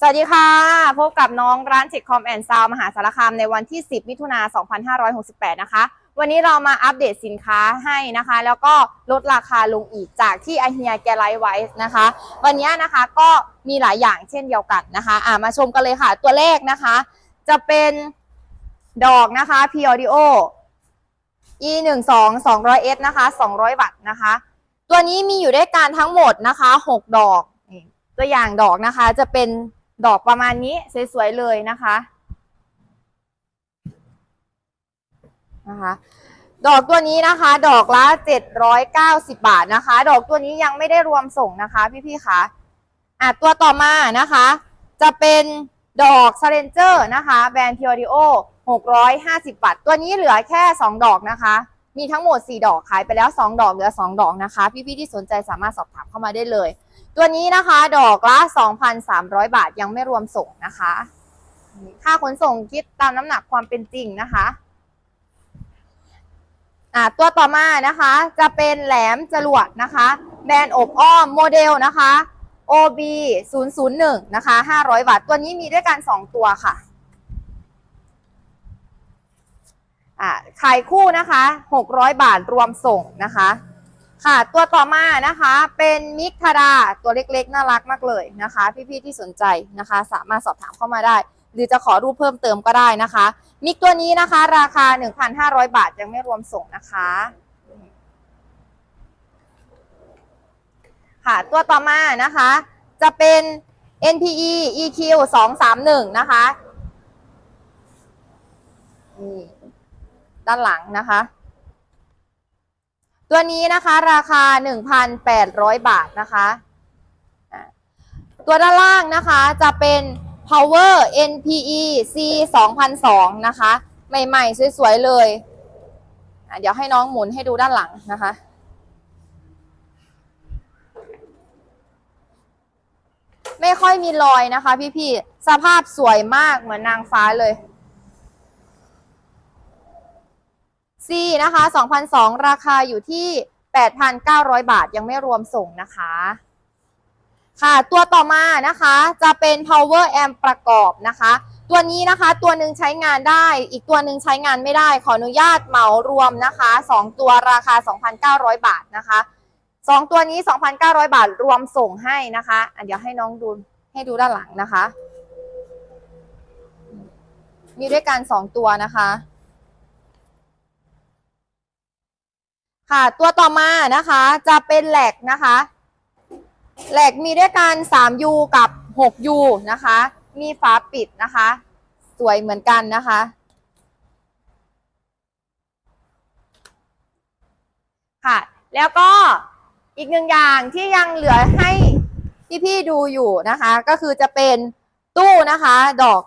สวัสดีค่ะ พบกับน้องร้านเทคคอมแอนด์ซาวมหาสารคามในวันที่ 10 มิถุนา2568 นะคะ วันนี้เรามาอัปเดตสินค้าให้นะคะ แล้วก็ลดราคาลงอีกจากที่ไอเฮียแกไลท์ไว้นะคะ วันนี้นะคะก็มีหลายอย่างเช่นเดียวกันนะคะอ่ามาชมกันเลยค่ะ ตัวเลขนะคะ จะเป็นดอกนะคะ P Audio E 1 2 200 S นะคะ 200 วัตต์นะคะ ตัวนี้มีอยู่ด้วยกันทั้งหมดนะคะ 6 ดอก ตัวอย่างดอกนะคะจะเป็น ดอกประมาณนี้สวยๆเลยนะคะนะคะดอกตัวนี้นะคะ ดอกละ 790 บาทนะคะ ดอกตัวนี้ยังไม่ได้รวมส่งนะคะพี่ๆคะอะตัวต่อมานะคะ จะเป็นดอก s เลนเจอร์นะคะแบรนด์พิออดิโอ650 บาท ตัวนี้เหลือแค่ 2 ดอกนะคะ มีทั้งหมด 4 ดอกขายไปแล้ว 2 ดอกเหลือ 2 ดอกนะคะ พี่ๆที่สนใจสามารถสอบถามเข้ามาได้เลย ตัวนี้นะคะดอกละ 2,300 บาทยังไม่รวมส่งนะคะ ค่าขนส่งคิดตามน้ำหนักความเป็นจริงนะคะ่าตัวต่อมานะคะจะเป็นแหลมจรวดนะคะ แบรนด์อบอ้อมโมเดลนะคะ OB 001นะคะ500บาทตัวนี้มีด้วยกัน 2 ตัวค่ะ อ่าขายคู่นะคะ600บาทรวมส่งนะคะ ค่ะตัวต่อมานะคะเป็นมิกทาดาตัวเล็กๆ น่ารักมากเลยนะคะ พี่ๆที่สนใจนะคะ สามารถสอบถามเข้ามาได้ หรือจะขอรูปเพิ่มเติมก็ได้นะคะ มิกตัวนี้นะคะ ราคา 1,500 บาทยังไม่รวมส่งนะคะค่ะตัวต่อมานะคะจะเป็น NPE EQ 231นะคะนี่ ด้านหลังนะคะ ตัวนี้นะคะราคา 1,800 บาทนะคะตัวด้านล่างนะคะจะเป็น Power NPE C 2002นะคะ ใหม่ๆ สวยๆ เลย เดี๋ยวให้น้องหมุนให้ดูด้านหลังนะคะ ไม่ค่อยมีรอยนะคะพี่ๆ สภาพสวยมากเหมือนนางฟ้าเลย C นะคะ2002 ราคาอยู่ที่ 8,900 บาทยังไม่รวมส่งนะคะ ค่ะ ตัวต่อมานะคะจะเป็น power amp ประกอบนะคะ ตัวนี้นะคะตัวหนึ่งใช้งานได้ อีกตัวหนึ่งใช้งานไม่ได้ ขออนุญาตเหมารวมนะคะ 2 ตัวราคา 2,900 บาทนะคะ 2 ตัวนี้ 2,900 บาทรวมส่งให้นะคะอะเดี๋ยวให้น้องดูให้ดูด้านหลังนะคะ มีด้วยกัน 2 ตัวนะคะ ค่ะ ตัวต่อมานะคะจะเป็นแหลกนะคะแหลกมีด้วยกัน 3U กับ 6U นะคะ มีฝาปิดนะคะ สวยเหมือนกันนะคะ ค่ะ แล้วก็อีกหนึ่งอย่างที่ยังเหลือให้พี่ๆดูอยู่นะคะ ก็คือจะเป็นตู้นะคะ ดอก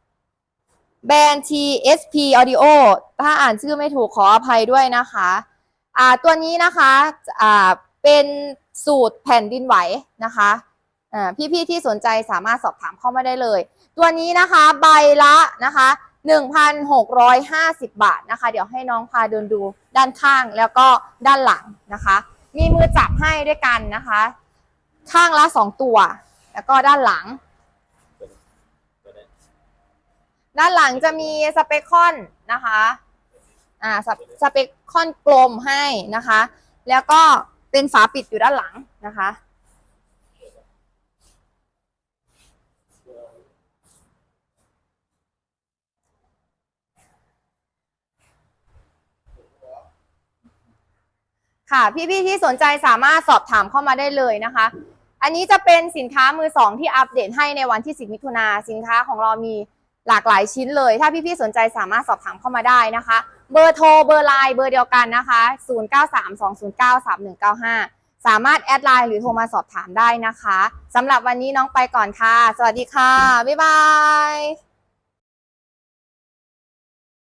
18 แบรนด์ TSP Audio ถ้าอ่านชื่อไม่ถูกขออภัยด้วยนะคะ ตัวนี้นะคะเป็นสูตรแผ่นดินไหวนะคะพี่ๆที่สนใจสามารถสอบถามเข้ามาได้เลย ตัวนี้นะคะใบละนะคะ 1,650 บาทนะคะ เดี๋ยวให้น้องพาเดินดูด้านข้างแล้วก็ด้านหลังนะคะ มีมือจับให้ด้วยกันนะคะ ข้างละ 2 ตัว แล้วก็ด้านหลัง ด้านหลังจะมีสเปคคอนนะคะ อ่าสเปสเปคคอนกลมให้นะคะ แล้วก็เป็นฝาปิดอยู่ด้านหลังนะคะ ค่ะ พี่ๆที่สนใจสามารถสอบถามเข้ามาได้เลยนะคะ อันนี้จะเป็นสินค้ามือสองที่อัปเดตให้ในวันที่10มิถุนาสินค้าของเรามีหลากหลายชิ้นเลย ถ้าพี่ๆสนใจสามารถสอบถามเข้ามาได้นะคะ เบอร์โทรเบอร์ไลน์เบอร์เดียวกันนะคะ 0932093195 สามารถแอดไลน์หรือโทรมาสอบถามได้นะคะสำหรับวันนี้น้องไปก่อนค่ะ สวัสดีค่ะ บ๊ายบาย